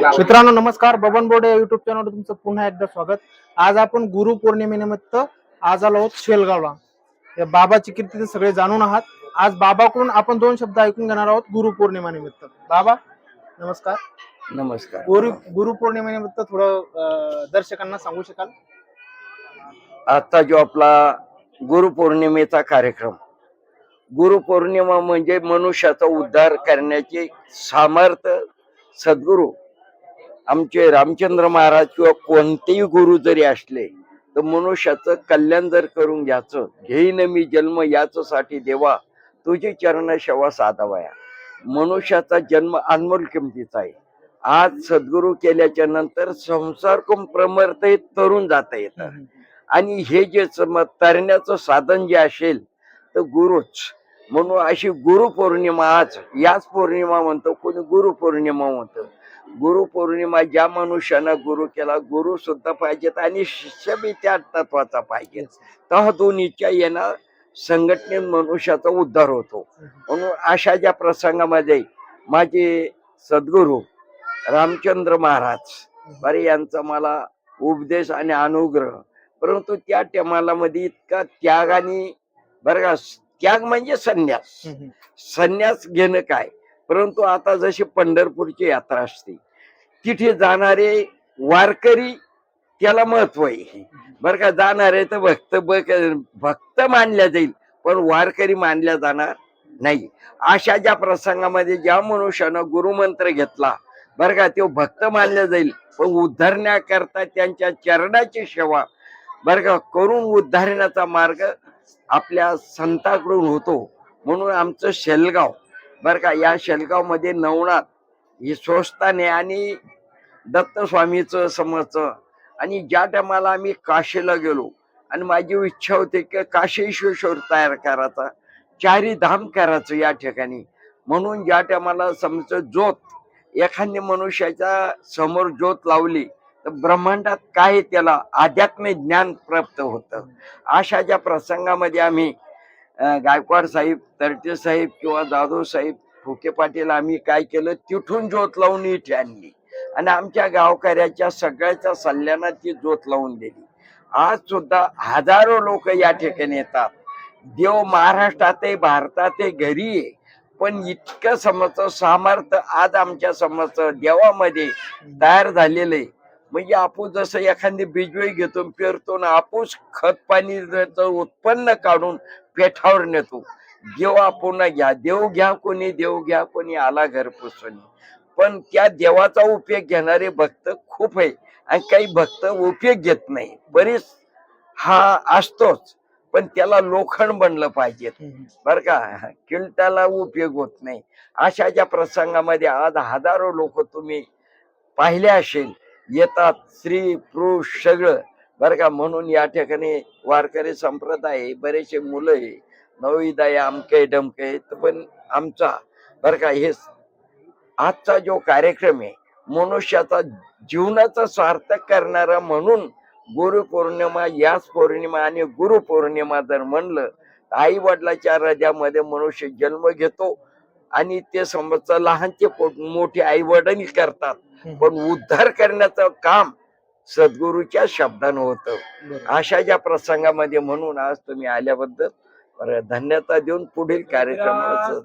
मित्रांनो नमस्कार. बबन बोर्डे या युट्यूब चॅनल तुमचं पुन्हा एकदा स्वागत. आज आपण गुरु पौर्णिमेनिमित्त आज आलो आहोत शेलगावला. या बाबाची कीर्ती सगळे जाणून आहात. आज बाबाकडून आपण दोन शब्द ऐकून घेणार आहोत गुरु पौर्णिमेनिमित्त बाबा नमस्कार. नमस्कार. गुरु गुरु पौर्णिमेनिमित्त थोडं दर्शकांना सांगू शकाल? आजचा जो आपला गुरुपौर्णिमेचा कार्यक्रम. गुरुपौर्णिमा म्हणजे मनुष्याचा उद्धार करण्याचे सामर्थ्य सद्गुरू आमचे रामचंद्र महाराज किंवा कोणतेही गुरु जरी असले तर मनुष्याचं कल्याण जर करून घ्यायचं घेईन मी जन्म याच्यासाठी देवा तुझी चरण सेवा साधावया. मनुष्याचा जन्म अनमोल किमतीचा आहे. आज सद्गुरू केल्याच्यानंतर संसार कुम प्रमर्थ हे तरुण जाता येतं आणि हे जे सम- तरण्याचं साधन जे असेल तर गुरुच. म्हणून अशी गुरु पौर्णिमा आज याच पौर्णिमा म्हणतो कोणी गुरु पौर्णिमा म्हणतो. गुरु पौर्णिमा ज्या मनुष्यानं गुरु केला गुरु सुद्धा पाहिजेत आणि शिष्य बी त्या तत्वाचा पाहिजे. तेव्हा दोन्हीच्या येणार संघटनेत मनुष्याचा उद्धार होतो. म्हणून अशा ज्या प्रसंगामध्ये माझे सद्गुरू रामचंद्र महाराज बरे यांचा मला उपदेश आणि अनुग्रह. परंतु त्या टेमाला मध्ये इतका त्याग आणि बरं का त्याग म्हणजे संन्यास. संन्यास घेणं काय? परंतु आता जशी पंढरपूरची यात्रा असते तिथे जाणारे वारकरी त्याला महत्त्व आहे. बरं का जाणारे तर भक्त भक्त मानल्या जाईल पण वारकरी मानल्या जाणार नाही. अशा ज्या प्रसंगामध्ये ज्या मनुष्यानं गुरुमंत्र घेतला बरं का तो भक्त मानला जाईल पण उद्धारण्याकरता त्यांच्या चरणाची सेवा बरं का करून उद्धारण्याचा मार्ग आपल्या संताकडून होतो. म्हणून आमचं शेलगाव बरं का या शेलगावमध्ये नवनाथ ही स्वस्ताने आणि दत्तस्वामीचं समजचं आणि ज्या टायमाला आम्ही काशीला गेलो आणि माझी इच्छा होती की काशी तयार करायचा चारी धाम करायचं या ठिकाणी. म्हणून ज्या टायमाला समज ज्योत एखाद्या मनुष्याच्या समोर ज्योत लावली तर ब्रह्मांडात काय त्याला आध्यात्मिक ज्ञान प्राप्त होतं. अशा ज्या प्रसंगामध्ये आम्ही गायकवाड साहेब तरटे साहेब किंवा जाधव साहेब फुके पाटील आम्ही काय केलं? तिथून ज्योत लावून इथे आणली. आणि आमच्या गावकऱ्याच्या सगळ्याच्या सल्ल्यानं ती ज्योत लावून दिली. आज सुद्धा हजारो लोक या ठिकाणी येतात. देव महाराष्ट्रात आहे भारतात घरी आहे. पण इतकं समज सामर्थ्य आज आमच्या समज देवामध्ये तयार झालेलं आहे. म्हणजे आपण जसं एखादी बिजवई घेतो पेरतो ना आपूस खत पाणी उत्पन्न काढून पेठावर नेतो. देव आपण घ्या देव घ्या कोणी देव घ्या कोणी आला घर पुसून. पण त्या देवाचा उपयोग घेणारे भक्त खूप आहे. आणि काही भक्त उपयोग घेत नाही. बरीच हा असतोच. पण त्याला लोखंड बनलं पाहिजे. बर का? किल्टाला उपयोग होत नाही. अशा ज्या प्रसंगामध्ये आज हजारो लोक तुम्ही पाहिले असेल येतात स्त्री पुरुष सगळं. बर का म्हणून या ठिकाणी वारकरी संप्रदाय आहे, बरेचसे मुलं आहे नवविदा आहे अमके डमके तर पण आमचा. बर का हे आजचा जो कार्यक्रम आहे मनुष्याचा जीवनाचा सार्थक करणारा म्हणून गुरु पौर्णिमा याच पौर्णिमा आणि गुरु पौर्णिमा जर म्हणलं आई वडिलाच्या हृदयामध्ये मनुष्य जन्म घेतो. आणि ते समजतं लहानचे पो- मोठे आई वडील करतात पण उद्धार करण्याचं काम सद्गुरूच्या शब्दानं होतं अशा ज्या प्रसंगामध्ये म्हणून आज तुम्ही आल्याबद्दल बरं, धन्यता देऊन पुढील कार्यक्रमाचं